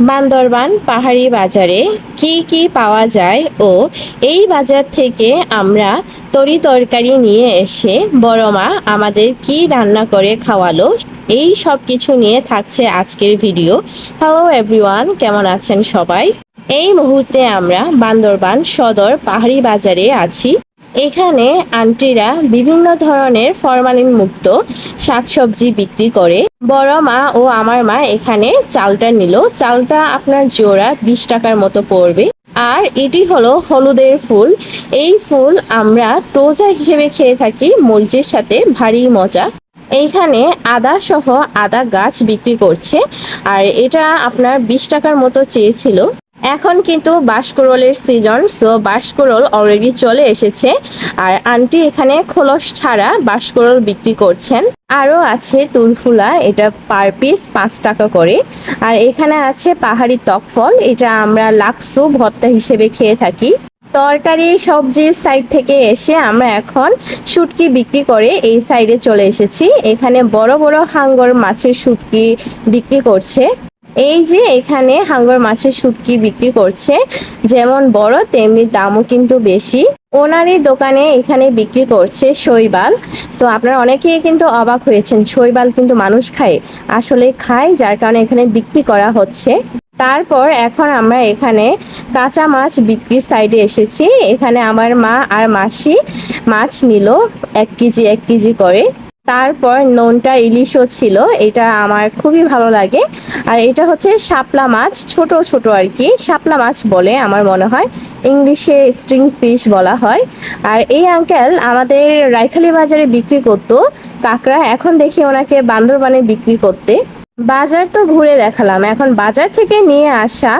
বান্দরবান পাহাড়ি বাজারে কি কি পাওয়া যায় ও এই বাজার থেকে আমরা তরি তরকারি নিয়ে এসে বড় মা আমাদের কি রান্না করে খাওয়ালো, এই সব কিছু নিয়ে থাকছে আজকের ভিডিও। হ্যালো এভরিওয়ান কেমন আছেন সবাই? এই মুহূর্তে আমরা বান্দরবান সদর পাহাড়ি বাজারে আছি। এখানে আন্টিরা বিভিন্ন ধরনের ফরমালিন মুক্ত শাকসবজি বিক্রি করে। বড় মা ও আমার মা এখানে চালটা নিল। চালটা আপনার জোড়া বিশ টাকার মতো পড়বে। আর এটি হলো হলুদের ফুল। এই ফুল আমরা টোজা হিসেবে খেয়ে থাকি, মরিচের সাথে ভারী মজা। এইখানে আদা সহ আদা গাছ বিক্রি করছে। আর এটা আপনার বিশ টাকার মতো চেয়েছিল। এখন কিন্তু বাঁশকুড়লের সিজন সো বাঁশকুড়ল অলরেডি চলে এসেছে। আর আন্টি এখানে খোলস ছাড়া বাঁশকুড়ল বিক্রি করছেন। আরও আছে তুলফুলা এটা পার পিস পাঁচ টাকা করে। আর এখানে আছে পাহাড়ি তকফল, এটা আমরা লাক্সু ভর্তা হিসেবে খেয়ে থাকি। তরকারি সবজির সাইড থেকে এসে আমরা এখন শুটকি বিক্রি করে এই সাইডে চলে এসেছি। এখানে বড় বড় হাঙ্গর মাছের শুটকি বিক্রি করছে। এই যে এখানে হাঙ্গর মাছের শুটকি বিক্রি করছে, যেমন বড়, তেমনি দামও কিন্তু বেশি। ওনারই দোকানে এখানে বিক্রি করছে শৈবাল। সো আপনারা অনেকেই কিন্তু অবাক হয়েছেন, শৈবাল কিন্তু মানুষ খায়, আসলে খায়, যার কারণে এখানে বিক্রি করা হচ্ছে। তারপর এখন আমরা এখানে কাঁচা মাছ বিক্রির সাইডে এসেছি। এখানে আমার মা আর মাসি মাছ নিল, এক কেজি এক কেজি করে। তারপর নোনটা ইলিশও ছিল, এটা আমার খুবই ভালো লাগে। আর এটা হচ্ছে শাপলা মাছ, ছোট ছোট আর কি। শাপলা মাছ বলে আমার মনে হয়, ইংলিশে স্ট্রিং ফিশ বলা হয়। আর এই আঙ্কেল আমাদের রাইখালি বাজারে বিক্রি করতো, কাঁকড়া এখন দেখি ওনাকে বান্দরবানে বিক্রি করতে। বাজার তো ঘুরে দেখালাম, এখন বাজার থেকে নিয়ে আসা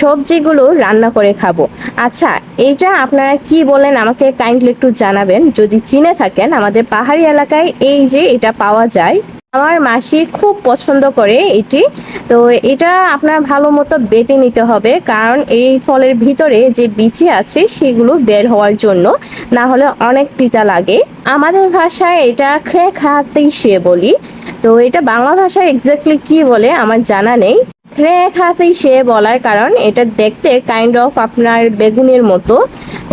সবজিগুলো রান্না করে খাব। আচ্ছা এটা আপনারা কি বলেন? আমাকে কাইন্ডলি একটু জানাবেন। যদি চিনে থাকেন, আমাদের পাহাড়ি এলাকায় এই যে এটা পাওয়া যায়, আমার মাসি খুব পছন্দ করে এটি। তো এটা আপনার ভালো মতো বেটে নিতে হবে, কারণ এই ফলের ভিতরে যে বিচি আছে, সেগুলো বের হওয়ার জন্য। না হলে অনেক তিতা লাগে। আমাদের ভাষায় এটা খে খাতেই সে বলি। তো এটা বাংলা ভাষায় এক্স্যাক্টলি কি বলে আমার জানা নেই। খ্রে খাতেই সে বলার কারণ, এটা দেখতে কাইন্ড অফ আপনার বেগুনের মতো।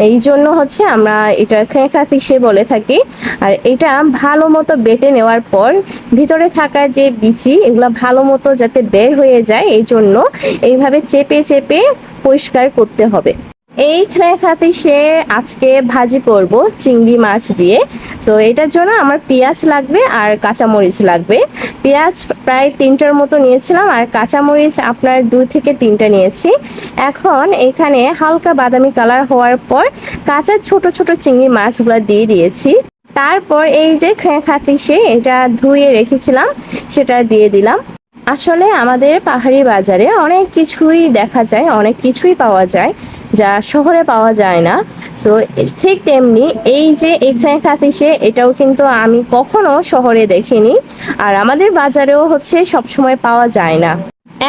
এই জন্য হচ্ছে আমরা এটা খ্রে হাফি সে বলে থাকি। আর এটা ভালো মতো বেটে নেওয়ার পর, ভিতরে থাকা যে বিচি, এগুলো ভালো মতো যাতে বের হয়ে যায়, এই জন্য এইভাবে চেপে চেপে পরিষ্কার করতে হবে। এই খাতি সে আজকে ভাজি করব চিংড়ি মাছ দিয়ে। তো এটার জন্য আমার পেঁয়াজ লাগবে আর কাঁচামরিচ লাগবে। পেঁয়াজ প্রায় তিনটার মতো নিয়েছিলাম আর কাঁচামরিচ আপনার দুই থেকে তিনটা নিয়েছি। এখন এখানে হালকা বাদামি কালার হওয়ার পর কাঁচা ছোট ছোট চিংড়ি মাছগুলো দিয়ে দিয়েছি। তারপর এই যে খাতি সে এটা ধুয়ে রেখেছিলাম, সেটা দিয়ে দিলাম। আসলে আমাদের পাহাড়ি বাজারে অনেক কিছুই দেখা যায়, অনেক কিছুই পাওয়া যায় যা শহরে পাওয়া যায় না। তো ঠিক তেমনি এই যে এখানে খাতিসে এটাও কিন্তু আমি কখনো শহরে দেখিনি আর আমাদের বাজারেও হচ্ছে সবসময় পাওয়া যায় না।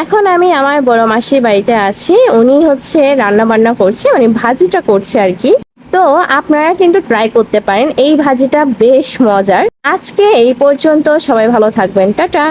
এখন আমি আমার বড় মাসির বাড়িতে আছি, উনি হচ্ছে রান্না বান্না করছে, উনি ভাজিটা করছে আর কি। তো আপনারা কিন্তু ট্রাই করতে পারেন, এই ভাজিটা বেশ মজার। আজকে এই পর্যন্ত সবাই ভালো থাকবেন, টাটা।